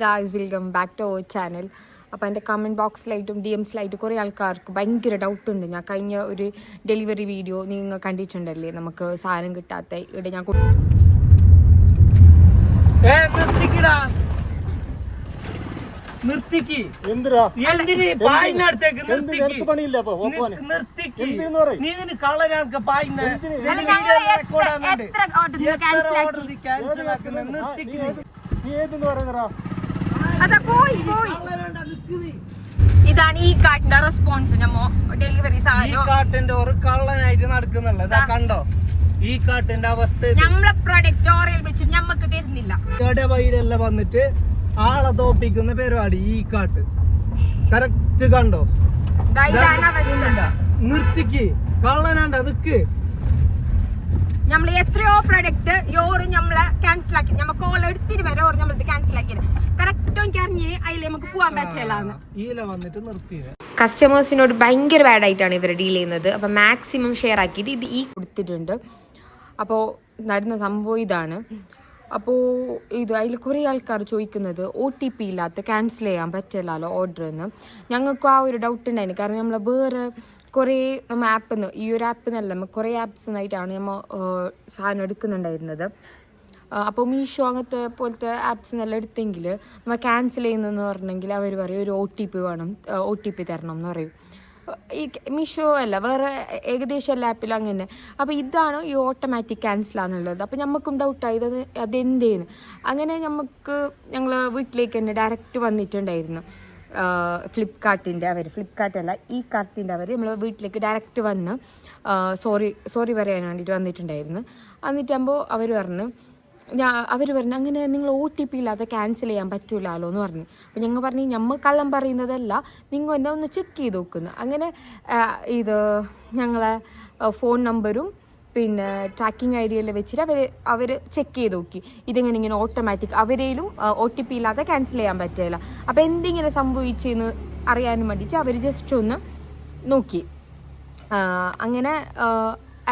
Guys welcome back to our channel അപ്പോൾ എന്റെ comment ബോക്സിലായിട്ടും D എംസിലായിട്ടും കുറേ ആൾക്കാർക്ക് ഭയങ്കര ഡൗട്ട് ഉണ്ട്. ഞാൻ കഴിഞ്ഞ ഒരു ഡെലിവറി വീഡിയോ നിങ്ങൾ കണ്ടിട്ടുണ്ടല്ലേ? നമുക്ക് സാധനം കിട്ടാത്ത ഇവിടെ ഞാൻ. നിർത്തിക്ക്. നിർത്തിക്ക്? അതാ പോയി പോയി. ഇതാണ് ഈ കാട്ടിന്റെ റെസ്പോൺസ് നമ്മ ഡെലിവറി ഈ കാട്ടിന്റെ ഒരു കള്ളനായിട്ട് നടക്കുന്നുള്ള ഇതാ കണ്ടോ? ഈ കാട്ടിന്റെ അവസ്ഥ. നമ്മളെ പ്രൊഡക്റ്റ് ഓറയിൽ വെച്ചിട്ട് ഞമ്മക്ക് തരുന്നില്ല. ഇടവയിലെല്ലാം വന്നിട്ട് ആളെ തോപ്പിക്കുന്ന പരിപാടി ഈ കാട്ട്. കറക്റ്റ് കണ്ടോ. നിർത്തിക്ക്. കള്ളനാണ്ട നിക്ക്. നമ്മൾ എത്രയോ പ്രൊഡക്റ്റ് യോറ് നമ്മളെ ക്യാൻസൽ ആക്കി നമുക്ക് ഓൾ എടുത്തിട്ട് വരെ ഓർ നമ്മളത് ക്യാൻസൽ ആക്കി കറക്റ്റ് എനിക്ക് അറിഞ്ഞ് അതിൽ നമുക്ക് പോകാൻ പറ്റില്ലാന്ന് വന്നിട്ട് നിർത്തിയത് കസ്റ്റമേഴ്സിനോട് ഭയങ്കര ബാഡ് ആയിട്ടാണ് ഇവർ ഡീൽ ചെയ്യുന്നത്. അപ്പോൾ മാക്സിമം ഷെയർ ആക്കിയിട്ട് ഇത് ഈ കൊടുത്തിട്ടുണ്ട്. അപ്പോൾ നടന്ന സംഭവം ഇതാണ്. അപ്പോൾ ഇത് അതിൽ കുറേ ആൾക്കാർ ചോദിക്കുന്നത് ഒ ടി പി ഇല്ലാത്ത ക്യാൻസൽ ചെയ്യാൻ പറ്റില്ലല്ലോ ഓർഡർ എന്ന് ഞങ്ങൾക്കും ആ ഒരു ഡൗട്ട് ഉണ്ടായിരുന്നു കാരണം നമ്മൾ വേറെ കുറേ ആപ്പിൽ നിന്ന് ഈ ഒരു ആപ്പിൽ നിന്നല്ല നമ്മൾ കുറേ ആപ്പ്സ് നിന്നായിട്ടാണ് നമ്മൾ സാധനം എടുക്കുന്നുണ്ടായിരുന്നത്. അപ്പോൾ മീഷോ അങ്ങനത്തെ പോലത്തെ ആപ്സ് എല്ലാം എടുത്തെങ്കിൽ നമ്മൾ ക്യാൻസൽ ചെയ്യുന്നതെന്ന് പറഞ്ഞെങ്കിൽ അവർ പറയും ഒരു ഒ ടി പി വേണം ഒ ടി പി തരണം എന്ന് പറയും. ഈ മീഷോ അല്ല വേറെ ഏകദേശം എല്ലാ ആപ്പിലും അങ്ങനെ അപ്പോൾ ഇതാണ് ഈ ഓട്ടോമാറ്റിക് ക്യാൻസലാന്നുള്ളത് അപ്പോൾ നമുക്കും ഡൗട്ടായി ഇത് അതെന്തേന്ന്. അങ്ങനെ നമുക്ക് ഞങ്ങൾ വീട്ടിലേക്ക് തന്നെ ഡയറക്റ്റ് വന്നിട്ടുണ്ടായിരുന്നു. ഫ്ലിപ്കാർട്ടിന്റെ അവർ ഫ്ലിപ്കാർട്ടല്ല ഈ കാർട്ടിന്റെ അവർ നമ്മൾ വീട്ടിലേക്ക് ഡയറക്റ്റ് വന്ന് സോറി സോറി പറയാൻ വേണ്ടിയിട്ട് വന്നിട്ടുണ്ടായിരുന്നു. എന്നിട്ടാകുമ്പോൾ അവർ പറഞ്ഞു ഞാൻ അവർ പറഞ്ഞു അങ്ങനെ നിങ്ങൾ ഒ ടി പി ഇല്ലാതെ ക്യാൻസൽ ചെയ്യാൻ പറ്റൂലല്ലോ എന്ന് പറഞ്ഞു. അപ്പോൾ ഞങ്ങൾ പറഞ്ഞു ഞമ്മ കള്ളം പറയുന്നതല്ല നിങ്ങൾ എന്നെ ഒന്ന് ചെക്ക് ചെയ്ത് നോക്കുന്നു അങ്ങനെ ഇത് ഞങ്ങളെ ഫോൺ നമ്പറും പിന്നെ ട്രാക്കിംഗ് ഐ ഡി എല്ലാം വെച്ചിട്ട് അവർ അവർ ചെക്ക് ചെയ്ത് നോക്കി. ഇതെങ്ങനെ ഇങ്ങനെ ഓട്ടോമാറ്റിക് അവരേലും ഒ ടി പി ഇല്ലാതെ ക്യാൻസൽ ചെയ്യാൻ പറ്റില്ല. അപ്പോൾ എന്തിങ്ങനെ സംഭവിച്ചെന്ന് അറിയാനും വേണ്ടിയിട്ട് അവർ ജസ്റ്റ് ഒന്ന് നോക്കി. അങ്ങനെ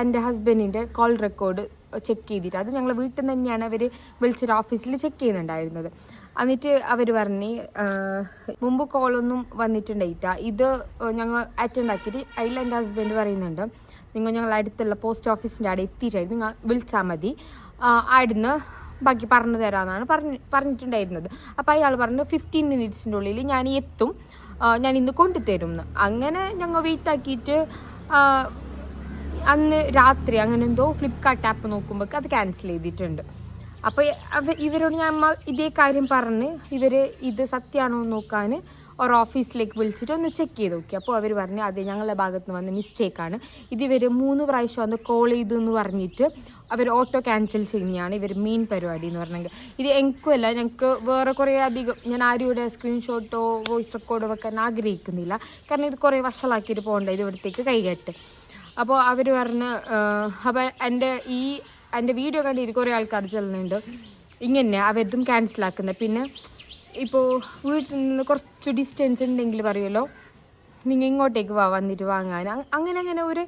എന്റെ ഹസ്ബൻഡിന്റെ കോൾ റെക്കോർഡ് ചെക്ക് ചെയ്തിട്ട് അത് ഞങ്ങൾ വീട്ടിൽ നിന്ന് തന്നെയാണ് അവർ വിളിച്ചിട്ട് ഓഫീസിൽ ചെക്ക് ചെയ്യുന്നുണ്ടായിരുന്നത്. എന്നിട്ട് അവർ പറഞ്ഞു മുമ്പ് കോളൊന്നും വന്നിട്ടുണ്ടായിട്ട. ഇത് ഞങ്ങൾ അറ്റൻഡ് ആക്കിയിട്ട് അതിൽ എന്റെ ഹസ്ബൻഡ് പറയുന്നുണ്ട് നിങ്ങൾ ഞങ്ങൾ അടുത്തുള്ള പോസ്റ്റ് ഓഫീസിന്റെ അവിടെ എത്തിയിട്ടായിരുന്നു നിങ്ങൾ വിളിച്ചാൽ മതി. അവിടുന്ന് ബാക്കി പറഞ്ഞു തരാമെന്നാണ് പറഞ്ഞ് പറഞ്ഞിട്ടുണ്ടായിരുന്നത്. അപ്പോൾ അയാൾ പറഞ്ഞു ഫിഫ്റ്റീൻ മിനിറ്റ്സിന്റെ ഉള്ളിൽ ഞാൻ എത്തും. ഞാൻ ഇന്ന് കൊണ്ടുതരും എന്ന് അങ്ങനെ ഞങ്ങൾ വെയിറ്റ് ആക്കിയിട്ട് അന്ന് രാത്രി അങ്ങനെ എന്തോ ഫ്ലിപ്കാർട്ട് ആപ്പ് നോക്കുമ്പോൾ അത് ക്യാൻസൽ ചെയ്തിട്ടുണ്ട്. അപ്പോൾ ഇവരോട് ഞാൻ ഇതേ കാര്യം പറഞ്ഞ് ഇവർ ഇത് സത്യമാണോ നോക്കാൻ ഒരു ഓഫീസിലേക്ക് വിളിച്ചിട്ട് ഒന്ന് ചെക്ക് ചെയ്ത് നോക്കി. അപ്പോൾ അവർ പറഞ്ഞു അതെ ഞങ്ങളുടെ ഭാഗത്ത് നിന്ന് വന്ന മിസ്റ്റേക്കാണ് ഇത് ഇവർ മൂന്ന് പ്രാവശ്യം ഒന്ന് കോൾ ചെയ്തു എന്ന് പറഞ്ഞിട്ട് അവർ ഓട്ടോ ക്യാൻസൽ ചെയ്യുന്നതാണ് ഇവർ മെയിൻ പരിപാടി എന്ന് പറഞ്ഞെങ്കിൽ. ഇത് എനിക്കുമല്ല ഞങ്ങൾക്ക് വേറെ കുറേ അധികം ഞാൻ ആരുടെ സ്ക്രീൻഷോട്ടോ വോയിസ് റെക്കോർഡോ വെക്കാൻ ആഗ്രഹിക്കുന്നില്ല. കാരണം ഇത് കുറേ വഷളാക്കിയിട്ട് പോകണ്ട ഇത് ഇവിടത്തേക്ക് കൈകെട്ട്. അപ്പോൾ അവർ പറഞ്ഞ് അപ്പോൾ എന്റെ ഈ എന്റെ വീഡിയോ കണ്ടിട്ട് കുറേ ആൾക്കാർ ചെല്ലുന്നുണ്ട്. ഇങ്ങനെ അവരതും ക്യാൻസലാക്കുന്നത് പിന്നെ ഇപ്പോൾ വീട്ടിൽ നിന്ന് കുറച്ച് ഡിസ്റ്റൻസ് ഉണ്ടെങ്കിൽ പറയുമല്ലോ നിങ്ങൾ ഇങ്ങോട്ടേക്ക് വാ വന്നിട്ട് വാങ്ങാൻ. അങ്ങനെ അങ്ങനെ ഒരു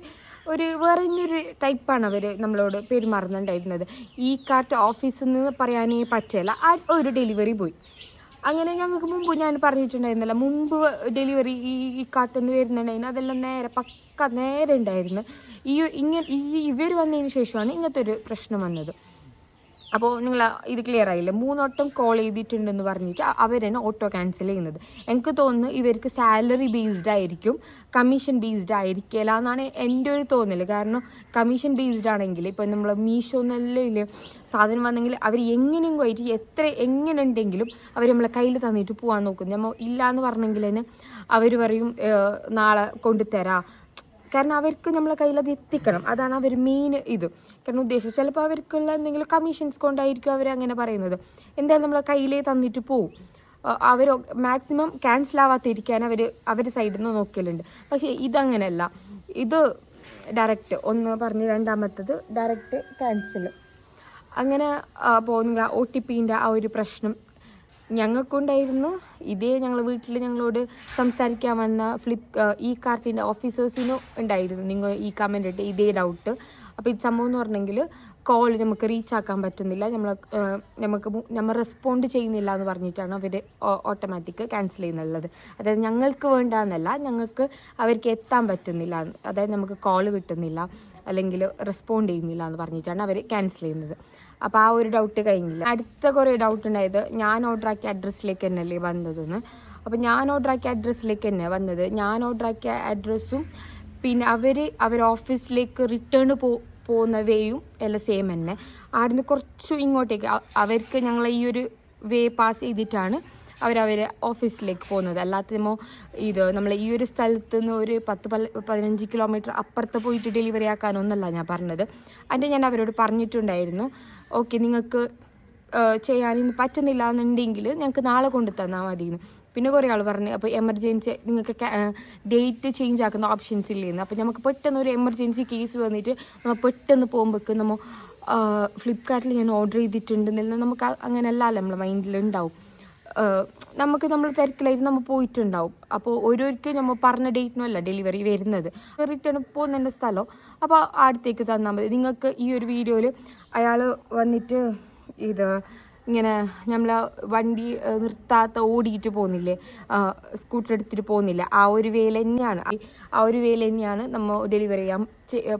ഒരു വേറെ ഒരു ടൈപ്പാണ് അവർ നമ്മളോട് പെരുമാറുന്നുണ്ടായിരുന്നത്. ഈ കാർട്ട് ഓഫീസിൽ നിന്ന് പറയാനേ പറ്റില്ല ആ ഒരു ഡെലിവറി പോയി. അങ്ങനെ ഞങ്ങൾക്ക് മുമ്പ് ഞാൻ പറഞ്ഞിട്ടുണ്ടായിരുന്നില്ല മുമ്പ് ഡെലിവറി ഈ ഈ കാട്ടിന്ന് വരുന്നുണ്ടായിരുന്നു അതെല്ലാം നേരെ പക്ക നേരെ ഉണ്ടായിരുന്നു. ഈ ഇങ്ങനെ ഈ ഇവർ വന്നതിന് ശേഷമാണ് ഇങ്ങനത്തെ ഒരു പ്രശ്നം വന്നത്. അപ്പോൾ നിങ്ങൾ ഇത് ക്ലിയർ ആയില്ലേ? മൂന്നോട്ടം കോൾ ചെയ്തിട്ടുണ്ടെന്ന് പറഞ്ഞിട്ട് തന്നെ ഓട്ടോ ക്യാൻസൽ ചെയ്യുന്നത്. എനിക്ക് തോന്നുന്നു ഇവർക്ക് സാലറി ബേസ്ഡ് ആയിരിക്കും കമ്മീഷൻ ബേസ്ഡ് ആയിരിക്കില്ല എന്നാണ് എന്റെ ഒരു തോന്നൽ കാരണം കമ്മീഷൻ ബേസ്ഡ് ആണെങ്കിൽ ഇപ്പോൾ നമ്മൾ മീഷോ നല്ല സാധനം വന്നെങ്കിൽ അവർ എങ്ങനെയും പോയിട്ട് എത്ര എങ്ങനെ ഉണ്ടെങ്കിലും അവർ നമ്മളെ കയ്യിൽ തന്നിട്ട് പോകാൻ നോക്കും. നമ്മൾ ഇല്ല എന്ന് പറഞ്ഞെങ്കിൽ തന്നെ അവർ പറയും "ഏഹ്, നാളെ കൊണ്ടുതരാം കാരണം അവർക്ക് നമ്മളെ കയ്യിൽ അത് എത്തിക്കണം. അതാണ് അവർ മെയിൻ ഇത്. കാരണം ഉദ്ദേശം. ചിലപ്പോൾ അവർക്കുള്ള എന്തെങ്കിലും കമ്മീഷൻസ് കൊണ്ടായിരിക്കും അവർ അങ്ങനെ പറയുന്നത്. എന്തായാലും നമ്മളെ കയ്യിലേ തന്നിട്ട് പോവും. അവർ മാക്സിമം ക്യാൻസൽ ആവാത്തിരിക്കാൻ അവർ അവരുടെ സൈഡിൽ നിന്ന് നോക്കലുണ്ട്. പക്ഷേ ഇതങ്ങനെയല്ല ഇത് ഡയറക്റ്റ് ഒന്ന് പറഞ്ഞ് രണ്ടാമത്തത് ഡയറക്റ്റ് ക്യാൻസൽ അങ്ങനെ പോകുന്ന ഒ ടി പിന്റെ ആ ഒരു പ്രശ്നം ഞങ്ങൾക്കുണ്ടായിരുന്നു. ഇതേ ഞങ്ങൾ വീട്ടിൽ ഞങ്ങളോട് സംസാരിക്കാൻ വന്ന ഫ്ലിപ്പ് ഈ കാർട്ടിന്റെ ഓഫീസേഴ്സിനും ഉണ്ടായിരുന്നു. നിങ്ങൾ ഈ കമന്റ് ഇട്ട് ഇതേ ഡൗട്ട് അപ്പോൾ ഇത് സംഭവം എന്ന് പറഞ്ഞെങ്കിൽ കോൾ നമുക്ക് റീച്ച് ആക്കാൻ പറ്റുന്നില്ല. നമ്മൾ നമുക്ക് നമ്മൾ റെസ്പോണ്ട് ചെയ്യുന്നില്ല എന്ന് പറഞ്ഞിട്ടാണ് അവർ ഓട്ടോമാറ്റിക് ക്യാൻസൽ ചെയ്യുന്നുള്ളത്. അതായത് ഞങ്ങൾക്ക് വേണ്ടാന്നല്ല ഞങ്ങൾക്ക് അവർക്ക് എത്താൻ പറ്റുന്നില്ല. അതായത് നമുക്ക് കോൾ കിട്ടുന്നില്ല. അല്ലെങ്കിൽ റെസ്പോണ്ട് ചെയ്യുന്നില്ല എന്ന് പറഞ്ഞിട്ടാണ് അവർ ക്യാൻസൽ ചെയ്യുന്നത്. അപ്പോൾ ആ ഒരു ഡൗട്ട് കഴിഞ്ഞില്ല. അടുത്ത കുറേ ഡൗട്ട് ഉണ്ടായത് ഞാൻ ഓർഡർ ആക്കിയ അഡ്രസ്സിലേക്ക് തന്നെയല്ലേ വന്നതെന്ന്. അപ്പോൾ ഞാൻ ഓർഡർ ആക്കിയ അഡ്രസ്സിലേക്ക് തന്നെ വന്നത്. ഞാൻ ഓർഡർ ആക്കിയ അഡ്രസ്സും പിന്നെ അവർ അവർ ഓഫീസിലേക്ക് റിട്ടേൺ പോ പോകുന്ന വേയും എല്ലാം സെയിം തന്നെ. അവിടുന്ന് കുറച്ച് ഇങ്ങോട്ടേക്ക് അവർക്ക് ഞങ്ങൾ ഈ ഒരു വേ പാസ് ചെയ്തിട്ടാണ് അവരവർ ഓഫീസിലേക്ക് പോകുന്നത്. അല്ലാത്തമോ ഇത് നമ്മൾ ഈ ഒരു സ്ഥലത്ത് നിന്ന് ഒരു പത്ത് പതിനഞ്ച് കിലോമീറ്റർ അപ്പുറത്ത് പോയിട്ട് ഡെലിവറി ആക്കാനൊന്നല്ല ഞാൻ പറഞ്ഞത്. അതിന്റെ ഞാൻ അവരോട് പറഞ്ഞിട്ടുണ്ടായിരുന്നു. ഓക്കെ നിങ്ങൾക്ക് ചെയ്യാൻ പറ്റുന്നില്ല എന്നുണ്ടെങ്കിൽ ഞങ്ങൾക്ക് നാളെ കൊണ്ട് തന്നാൽ മതി എന്ന് പിന്നെ കുറേ ആൾ പറഞ്ഞു അപ്പോൾ എമർജൻസി നിങ്ങൾക്ക് ഡേറ്റ് ചേഞ്ച് ആക്കുന്ന ഓപ്ഷൻസ് ഇല്ലേന്ന്. അപ്പോൾ നമുക്ക് പെട്ടെന്ന് ഒരു എമർജൻസി കേസ് വന്നിട്ട് നമ്മൾ പെട്ടെന്ന് പോകുമ്പോഴേക്ക് നമ്മൾ ഫ്ലിപ്കാർട്ടിൽ ഞാൻ ഓർഡർ ചെയ്തിട്ടുണ്ടെന്നില്ല നമുക്ക് അങ്ങനെയല്ല നമ്മളെ മൈൻഡിൽ ഉണ്ടാവും. നമുക്ക് നമ്മൾ തിരക്കിലായിട്ട് നമ്മൾ പോയിട്ടുണ്ടാവും. അപ്പോൾ ഓരോരിക്കും നമ്മൾ പറഞ്ഞ ഡേറ്റിനും അല്ല ഡെലിവറി വരുന്നത്. റിട്ടേൺ പോകുന്നതിന്റെ സ്ഥലം. അപ്പോൾ അടുത്തേക്ക് തന്നാൽ മതി. നിങ്ങൾക്ക് ഈ ഒരു വീഡിയോയിൽ അയാൾ വന്നിട്ട് ഇത് ഇങ്ങനെ നമ്മൾ വണ്ടി നിർത്താത്ത ഓടിയിട്ട് പോകുന്നില്ലേ? സ്കൂട്ടർ എടുത്തിട്ട് പോകുന്നില്ല? ആ ഒരു വേല തന്നെയാണ്. ആ ഒരു വേല തന്നെയാണ് നമ്മൾ ഡെലിവറി ചെയ്യാൻ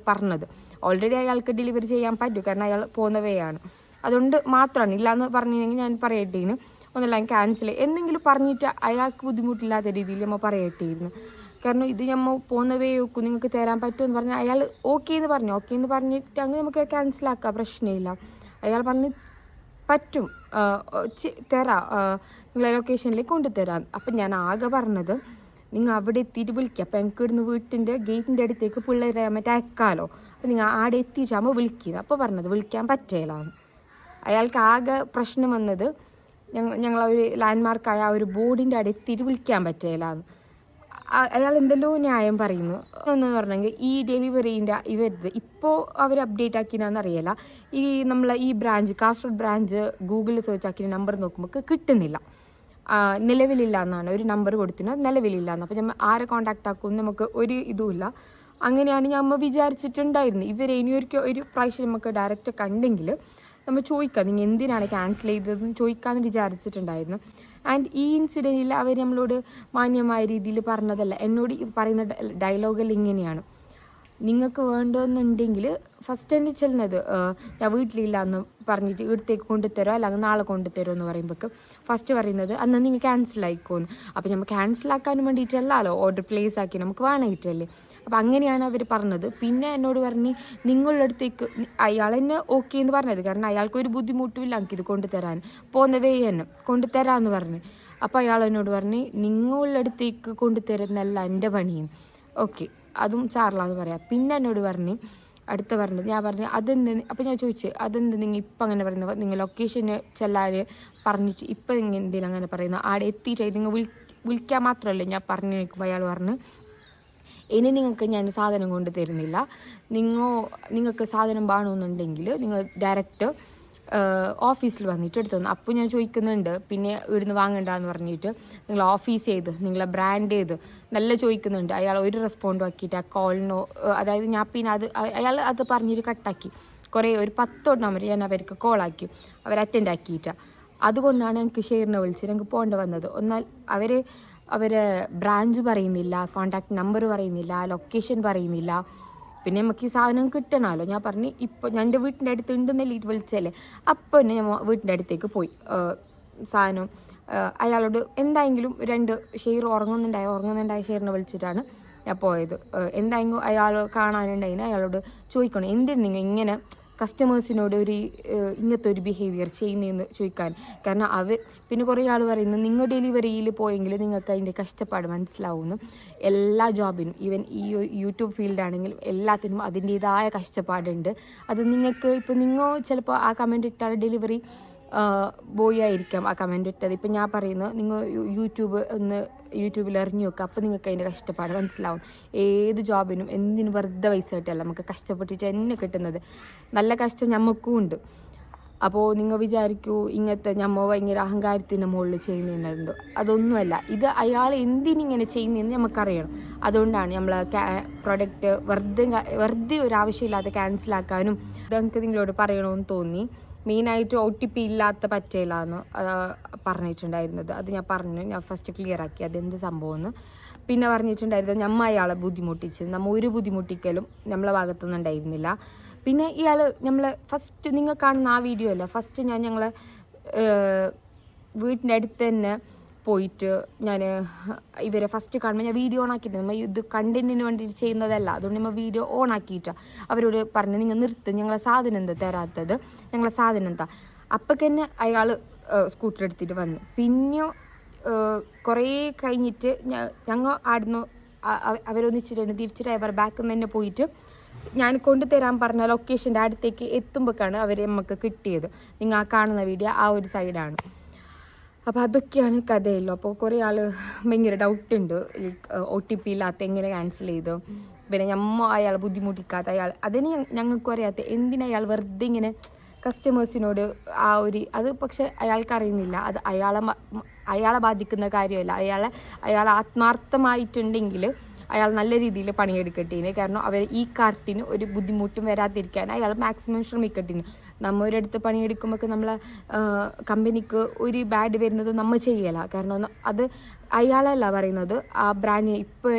പറഞ്ഞത്. ഓൾറെഡി അയാൾക്ക് ഡെലിവറി ചെയ്യാൻ പറ്റും. കാരണം അയാൾ പോകുന്ന വേ ആണ്. അതുകൊണ്ട് മാത്രമാണ്. ഇല്ലയെന്ന് പറഞ്ഞിരുന്നെങ്കിൽ ഞാൻ പറയട്ടേന്. ഒന്നെല്ലാം ക്യാൻസൽ എന്തെങ്കിലും പറഞ്ഞിട്ട് അയാൾക്ക് ബുദ്ധിമുട്ടില്ലാത്ത രീതിയിൽ നമ്മൾ പറയട്ടായിരുന്നു കാരണം ഇത് നമ്മൾ പോകുന്ന വേ നോക്കും നിങ്ങൾക്ക് തരാൻ പറ്റുമെന്ന് പറഞ്ഞാൽ അയാൾ ഓക്കെ എന്ന് പറഞ്ഞു. ഓക്കെ എന്ന് പറഞ്ഞിട്ട് അങ്ങ് നമുക്ക് ക്യാൻസലാക്കാം പ്രശ്നമില്ല. അയാൾ പറഞ്ഞ് പറ്റും. തരാം. നിങ്ങളെ ലൊക്കേഷനിലേക്ക് കൊണ്ടുതരാം. അപ്പം ഞാൻ ആകെ പറഞ്ഞത് നിങ്ങൾ അവിടെ എത്തിയിട്ട് വിളിക്കുക അപ്പം എനിക്ക് ഇവിടുന്ന് വീട്ടിന്റെ ഗേറ്റിന്റെ അടുത്തേക്ക് പിള്ളേരെ മറ്റേ അയക്കാലോ. അപ്പം നിങ്ങൾ ആടെ എത്തിയിട്ടാകുമ്പോൾ വിളിക്കുക അപ്പോൾ പറഞ്ഞത് വിളിക്കാൻ പറ്റേലാന്ന്. അയാൾക്ക് ആകെ പ്രശ്നം വന്നത് ഞങ്ങൾ ഞങ്ങൾ ഒരു ലാൻഡ്മാർക്കായ ആ ഒരു ബോർഡിന്റെ അടി തിരി വിളിക്കാൻ പറ്റേലാന്ന് അയാൾ എന്തെല്ലോ ന്യായം പറയുന്നു. എന്ന് പറഞ്ഞെങ്കിൽ ഈ ഡെലിവറീന്റെ ഇവരുത് ഇപ്പോൾ അവർ അപ്ഡേറ്റ് ആക്കിനാന്ന് അറിയില്ല. ഈ നമ്മൾ ഈ ബ്രാഞ്ച് കാസർഗോഡ് ബ്രാഞ്ച് ഗൂഗിളിൽ സെർച്ച് ആക്കിയ നമ്പർ നോക്കുമ്പോൾ കിട്ടുന്നില്ല. നിലവിലില്ല എന്നാണ്. ഒരു നമ്പർ കൊടുത്തിന് നിലവിലില്ല എന്ന്. അപ്പോൾ നമ്മൾ ആരെ കോൺടാക്ട് ആക്കും നമുക്ക് ഒരു ഇതുമില്ല. അങ്ങനെയാണ് ഞാൻ വിചാരിച്ചിട്ടുണ്ടായിരുന്നത് ഇവർ ഇനി ഒരു പ്രാവശ്യം നമുക്ക് ഡയറക്റ്റ് കണ്ടെങ്കിൽ നമ്മൾ ചോദിക്കാം നിങ്ങൾ എന്തിനാണ് ക്യാൻസൽ ചെയ്തതെന്ന്? ചോദിക്കാമെന്ന് വിചാരിച്ചിട്ടുണ്ടായിരുന്നു. ആൻഡ് ഈ ഇൻസിഡന്റിൽ അവർ നമ്മളോട് മാന്യമായ രീതിയിൽ പറഞ്ഞതല്ല എന്നോട് പറയുന്ന ഡയലോഗിൽ ഇങ്ങനെയാണ്. നിങ്ങൾക്ക് വേണ്ടതെന്നുണ്ടെങ്കിൽ ഫസ്റ്റ് തന്നെ ചെല്ലുന്നത് ഞാൻ വീട്ടിലില്ല എന്ന് പറഞ്ഞിട്ട് ഇവിടത്തേക്ക് കൊണ്ടുതരോ അല്ലെങ്കിൽ നാളെ കൊണ്ടുതരോ എന്ന് പറയുമ്പോൾ ഫസ്റ്റ് പറയുന്നത് അന്ന് നിങ്ങൾ ക്യാൻസൽ ആയിക്കോന്ന്. അപ്പോൾ നമ്മൾ ക്യാൻസൽ ആക്കാൻ വേണ്ടിയിട്ടല്ലല്ലോ ഓർഡർ പ്ലേസ് ആക്കി നമുക്ക് വേണമായിട്ടല്ലേ അപ്പോൾ അങ്ങനെയാണ് അവർ പറഞ്ഞത്. പിന്നെ എന്നോട് പറഞ്ഞ് നിങ്ങളുടെ അടുത്തേക്ക് അയാൾ തന്നെ ഓക്കെ എന്ന് പറഞ്ഞത്. കാരണം അയാൾക്ക് ഒരു ബുദ്ധിമുട്ടുമില്ല. ഇത് കൊണ്ടുതരാൻ. പോകുന്ന വേ തന്നെ കൊണ്ടുതരാമെന്ന് പറഞ്ഞ്. അപ്പോൾ അയാൾ എന്നോട് പറഞ്ഞ് നിങ്ങളുടെ അടുത്തേക്ക് കൊണ്ടുതരുന്നല്ല എന്റെ പണിയും ഓക്കെ അതും സാറിലാന്ന് പറയാം. പിന്നെ എന്നോട് പറഞ്ഞ് അടുത്ത പറഞ്ഞത് ഞാൻ പറഞ്ഞു അതെന്ത്? അപ്പം ഞാൻ ചോദിച്ചു അതെന്ത് നിങ്ങൾ ഇപ്പം അങ്ങനെ പറയുന്നത് നിങ്ങൾ ലൊക്കേഷന് ചെല്ലാൻ പറഞ്ഞിട്ട് ഇപ്പം നിങ്ങൾ എന്തെങ്കിലും അങ്ങനെ പറയുന്നത് ആടെ എത്തിയിട്ടായി നിങ്ങൾ വിളി വിളിക്കാൻ മാത്രമല്ലേ ഞാൻ പറഞ്ഞു നിൽക്കുമ്പോൾ അയാൾ പറഞ്ഞു ഇനി നിങ്ങൾക്ക് ഞാൻ സാധനം കൊണ്ട് തരുന്നില്ല. നിങ്ങൾ നിങ്ങൾക്ക് സാധനം വേണമെന്നുണ്ടെങ്കിൽ നിങ്ങൾ ഡയറക്റ്റ് ഓഫീസിൽ വന്നിട്ട് എടുത്തു തന്നു. അപ്പോൾ ഞാൻ ചോദിക്കുന്നുണ്ട് പിന്നെ ഇവിടുന്ന് വാങ്ങണ്ടെന്ന് പറഞ്ഞിട്ട് നിങ്ങൾ ഓഫീസ് ചെയ്ത് നിങ്ങളെ ബ്രാൻഡ് ചെയ്ത് നല്ല ചോദിക്കുന്നുണ്ട്. അയാൾ ഒരു റെസ്പോണ്ട് ആക്കിയിട്ട് ആ കോളിനോ അതായത് ഞാൻ പിന്നെ അത് അയാൾ അത് പറഞ്ഞിട്ട് കട്ടാക്കി കുറേ ഒരു പത്തോട്ടം വരെ ഞാൻ അവർക്ക് കോളാക്കി അവർ അറ്റൻഡ് ആക്കിയിട്ടാണ് അതുകൊണ്ടാണ് എനിക്ക് ഷെയറിനെ വിളിച്ചിട്ട് എനിക്ക് പോകേണ്ടി വന്നത്. എന്നാൽ അവർ അവരെ ബ്രാഞ്ച് പറയുന്നില്ല കോണ്ടാക്ട് നമ്പർ പറയുന്നില്ല ലൊക്കേഷൻ പറയുന്നില്ല. പിന്നെ നമുക്ക് ഈ സാധനം കിട്ടണമല്ലോ. ഞാൻ പറഞ്ഞു ഇപ്പോൾ ഞാൻ എന്റെ വീട്ടിന്റെ അടുത്ത് ഉണ്ടെന്നല്ലേ ഇത് വിളിച്ചല്ലേ. അപ്പോൾ തന്നെ ഞാൻ വീട്ടിന്റെ അടുത്തേക്ക് പോയി. സാധനം അയാളോട് എന്തായെങ്കിലും രണ്ട് ഷെയർ ഉറങ്ങുന്നുണ്ടായ ഉറങ്ങുന്നുണ്ടായ ഷെയറിനെ വിളിച്ചിട്ടാണ് ഞാൻ പോയത്. എന്തായെങ്കിലും അയാൾ കാണാനുണ്ടായിന് അയാളോട് ചോദിക്കണം എന്തിനു നിങ്ങൾ ഇങ്ങനെ കസ്റ്റമേഴ്സിനോട് ഒരു ഇങ്ങനത്തെ ഒരു ബിഹേവിയർ ചെയ്യുന്നതെന്ന് ചോദിക്കാൻ. കാരണം അവർ പിന്നെ കുറേ ആൾ പറയുന്നു നിങ്ങൾ ഡെലിവറിയിൽ പോയെങ്കിൽ നിങ്ങൾക്ക് അതിന്റെ കഷ്ടപ്പാട് മനസ്സിലാവുന്നു. എല്ലാ ജോബിനും ഈവൻ ഈ യൂട്യൂബ് ഫീൽഡാണെങ്കിലും എല്ലാത്തിനും അതിന്റേതായ കഷ്ടപ്പാടുണ്ട്. അത് നിങ്ങൾക്ക് ഇപ്പോൾ നിങ്ങൾ ചിലപ്പോൾ ആ കമന്റ് ഇട്ടാൽ ഡെലിവറി ബോയ് ആയിരിക്കാം ആ കമന്റ് ഇട്ടത്. ഇപ്പം ഞാൻ പറയുന്നത് നിങ്ങൾ യൂട്യൂബ് ഒന്ന് യൂട്യൂബിൽ എറിഞ്ഞു നോക്കുക അപ്പോൾ നിങ്ങൾക്ക് അതിന്റെ കഷ്ടപ്പാട് മനസ്സിലാവും. ഏത് ജോബിനും എന്തിനും വെറുതെ പൈസ കിട്ടിയല്ല നമുക്ക് കഷ്ടപ്പെട്ടിട്ട് തന്നെ കിട്ടുന്നത്. നല്ല കഷ്ടം നമുക്കും ഉണ്ട്. അപ്പോൾ നിങ്ങൾ വിചാരിക്കൂ ഇങ്ങനത്തെ ഞമ്മ ഭയങ്കര അഹങ്കാരത്തിന്റെ മുകളിൽ ചെയ്യുന്നതിനുണ്ടോ അതൊന്നുമല്ല. ഇത് അയാൾ എന്തിനിങ്ങനെ ചെയ്യുന്നതെന്ന് നമുക്കറിയണം അതുകൊണ്ടാണ് നമ്മൾ പ്രൊഡക്റ്റ് വെറുതെ വെറുതെ ഒരു ആവശ്യമില്ലാതെ ക്യാൻസലാക്കാനും ഇത് നിങ്ങൾക്ക് നിങ്ങളോട് പറയണമെന്ന് തോന്നി. മെയിനായിട്ട് ഒ ടി പി ഇല്ലാത്ത പറ്റയിലാണ് പറഞ്ഞിട്ടുണ്ടായിരുന്നത്. അത് ഞാൻ പറഞ്ഞു ഞാൻ ഫസ്റ്റ് ക്ലിയർ ആക്കി. അതെന്ത് സംഭവമെന്ന് പിന്നെ പറഞ്ഞിട്ടുണ്ടായിരുന്നത് നമ്മ അയാളെ ബുദ്ധിമുട്ടിച്ച്. നമ്മൾ ഒരു ബുദ്ധിമുട്ടിക്കലും നമ്മളെ ഭാഗത്തുനിന്ന് ഉണ്ടായിരുന്നില്ല. പിന്നെ ഇയാൾ നമ്മൾ ഫസ്റ്റ് നിങ്ങൾ കാണുന്ന ആ വീഡിയോ അല്ല? ഫസ്റ്റ് ഞാൻ ഞങ്ങളെ വീട്ടിന്റെ അടുത്ത് തന്നെ പോയിട്ട് ഞാൻ ഇവരെ ഫസ്റ്റ് കാണുമ്പോൾ ഞാൻ വീഡിയോ ഓൺ ആക്കിയിട്ട് നമ്മൾ ഇത് കണ്ടന്റിന് വേണ്ടിയിട്ട് ചെയ്യുന്നതല്ല. അതുകൊണ്ട് നമ്മൾ വീഡിയോ ഓൺ ആക്കിയിട്ട്. അവരോട് പറഞ്ഞ് നിങ്ങൾ നിർത്ത്. ഞങ്ങളെ സാധനം എന്താ തരാത്തത്? ഞങ്ങളെ സാധനം എന്താ? അപ്പം തന്നെ അയാൾ സ്കൂട്ടർ എടുത്തിട്ട് വന്നു. പിന്നെ കുറേ കഴിഞ്ഞിട്ട് ഞങ്ങൾ ആടുന്നു അവരൊന്നിച്ചിട്ട് തിരിച്ച് ഡ്രൈവർ ബാക്കിൽ നിന്ന് തന്നെ പോയിട്ട് ഞാൻ കൊണ്ടുതരാൻ പറഞ്ഞ ലൊക്കേഷന്റെ അടുത്തേക്ക് എത്തുമ്പോഴേക്കാണ് അവർ നമുക്ക് കിട്ടിയത്. നിങ്ങൾ ആ കാണുന്ന വീഡിയോ ആ ഒരു സൈഡാണ് അപ്പോൾ അതൊക്കെയാണ് കഥയല്ലോ അപ്പോൾ കുറേ ആൾ ഭയങ്കര ഡൗട്ട് ഉണ്ട്. ലൈക്ക് ഒ ടി പി ഇല്ലാത്ത എങ്ങനെ ക്യാൻസൽ ചെയ്തു? പിന്നെ ഞമ്മ അയാൾ ബുദ്ധിമുട്ടിക്കാത്ത അയാൾ അതിന് ഞങ്ങൾക്കും അറിയാത്ത എന്തിനാ അയാൾ വെറുതെ ഇങ്ങനെ കസ്റ്റമേഴ്സിനോട് ആ ഒരു അത് പക്ഷെ അയാൾക്കറിയുന്നില്ല. അത് അയാളെ അയാളെ ബാധിക്കുന്ന കാര്യമല്ല. അയാളെ അയാൾ ആത്മാർത്ഥമായിട്ടുണ്ടെങ്കിൽ അയാൾ നല്ല രീതിയിൽ പണിയെടുക്കട്ടീന്. കാരണം അവർ ഈ കാർട്ടിന് ഒരു ബുദ്ധിമുട്ടും വരാതിരിക്കാൻ അയാൾ മാക്സിമം ശ്രമിക്കട്ടേന്. നമ്മ ഒരിടത്ത് പണിയെടുക്കുമ്പോൾ നമ്മളെ കമ്പനിക്ക് ഒരു ബാഡ് വരുന്നത് നമ്മൾ ചെയ്യല. കാരണം അത് അയാളല്ല പറയുന്നത്. ആ ബ്രാൻഡ് ഇപ്പോൾ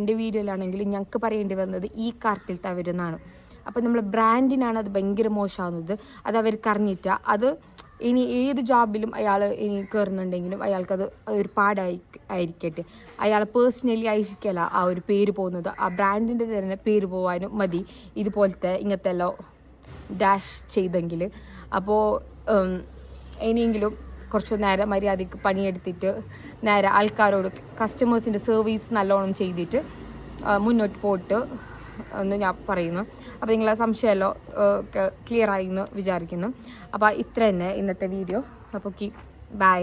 എന്റെ വീഡിയോയിലാണെങ്കിൽ ഞങ്ങൾക്ക് പറയേണ്ടി വന്നത് ഈ കാർട്ടിൽ തവരുന്നതാണ്. അപ്പോൾ നമ്മൾ ബ്രാൻഡിനാണ് അത് ഭയങ്കര മോശമാകുന്നത് അത് അവർക്ക് അറിഞ്ഞിട്ട. അത് ഇനി ഏത് ജോബിലും അയാൾ ഇനി കയറുന്നുണ്ടെങ്കിലും അയാൾക്കത് ഒരു പാടായി ആയിരിക്കട്ടെ. അയാൾ പേഴ്സണലി ആയിരിക്കല ആ ഒരു പേര് പോകുന്നത്. ആ ബ്രാൻഡിന്റെ തന്നെ പേര് പോകാനും മതി. ഇതുപോലത്തെ ഇങ്ങനത്തെ എല്ലാം ഡാഷ് ചെയ്തെങ്കിൽ. അപ്പോൾ ഇനിയെങ്കിലും കുറച്ച് നേരം മര്യാദയ്ക്ക് പണിയെടുത്തിട്ട് നേരെ ആൾക്കാരോട് കസ്റ്റമേഴ്സിന്റെ സർവീസ് നല്ലോണം ചെയ്തിട്ട് മുന്നോട്ട് പോയിട്ട് എന്ന് ഞാൻ പറയുന്നു. അപ്പോൾ നിങ്ങളെ സംശയമല്ലോ ക്ലിയർ ആയി എന്ന് വിചാരിക്കുന്നു. അപ്പോൾ ഇത്ര തന്നെ ഇന്നത്തെ വീഡിയോ. അപ്പോൾ കീ ബൈ.